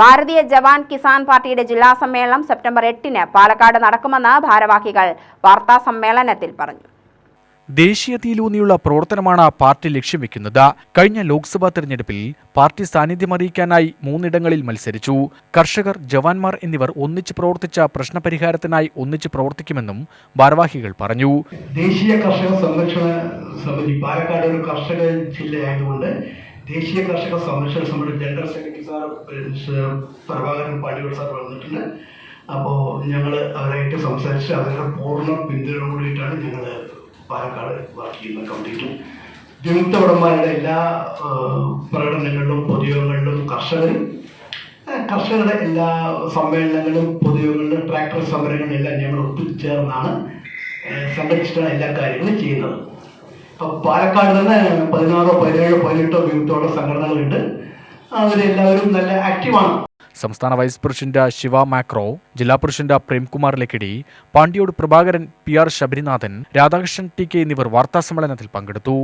ഭാരതീയ ജവാൻ കിസാൻ പാർട്ടിയുടെ ജില്ലാ സമ്മേളനം സെപ്റ്റംബർ എട്ടിന് പാലക്കാട് നടക്കുമെന്ന് ഭാരവാഹികൾ വാർത്താ സമ്മേളനത്തിൽ പറഞ്ഞു. ദേശീയതയിലൂന്നിയുള്ള പ്രവർത്തനമാണ് പാർട്ടി ലക്ഷ്യം വെക്കുന്നത്. കഴിഞ്ഞ ലോക്സഭാ തെരഞ്ഞെടുപ്പിൽ പാർട്ടി സാന്നിധ്യം അറിയിക്കാനായി മൂന്നിടങ്ങളിൽ മത്സരിച്ചു. കർഷകർ ജവാന്മാർ എന്നിവർ ഒന്നിച്ച് പ്രവർത്തിച്ച പ്രശ്നപരിഹാരത്തിനായി ഒന്നിച്ച് പ്രവർത്തിക്കുമെന്നും ഭാരവാഹികൾ പറഞ്ഞു. ദേശീയ കർഷക സംരക്ഷണ സമിതി പാലക്കാട് ഒരു കർഷക ജില്ലയായതുകൊണ്ട് ദേശീയ കർഷക സംരക്ഷണ സമിതി ജനറൽ സെക്രട്ടറി സാർ പ്രഭാകരൻ പാണ്ടിയോട് സാർ വന്നിട്ടുണ്ട്. അപ്പോൾ ഞങ്ങൾ അവരായിട്ട് സംസാരിച്ച് അവരുടെ പൂർണ പിന്തുണ കൂടിയിട്ടാണ് ഞങ്ങൾ പാലക്കാട് വർക്ക് ചെയ്യുന്ന കംപ്ലീറ്റും വിമുക്തഭടന്മാരുടെ എല്ലാ പ്രകടനങ്ങളിലും പൊതുയോഗങ്ങളിലും കർഷകരും കർഷകരുടെ എല്ലാ സമ്മേളനങ്ങളും പൊതുയോഗങ്ങളിലും ട്രാക്ടർ സമരങ്ങളിലും എല്ലാം ഞങ്ങൾ ഒത്തുചേർന്നാണ് സംഘടിച്ചിട്ടാണ് എല്ലാ കാര്യങ്ങളും ചെയ്യുന്നത്. അപ്പോൾ പാലക്കാട് തന്നെ പതിനാറോ പതിനേഴോ പതിനെട്ടോ വിമുക്തമുള്ള സംഘടനകളുണ്ട്. അവരെല്ലാവരും നല്ല ആക്റ്റീവാണ്. സംസ്ഥാന വൈസ് പ്രസിഡന്റ് ശിവ മാക്രോ ജില്ലാ president Premkumar Lakkidi Pandyode Prabhakaran P R Sabarinathan Radhakrishnan T K എന്നിവർ വാർത്താസമ്മേളനത്തിൽ പങ്കെടുത്തു.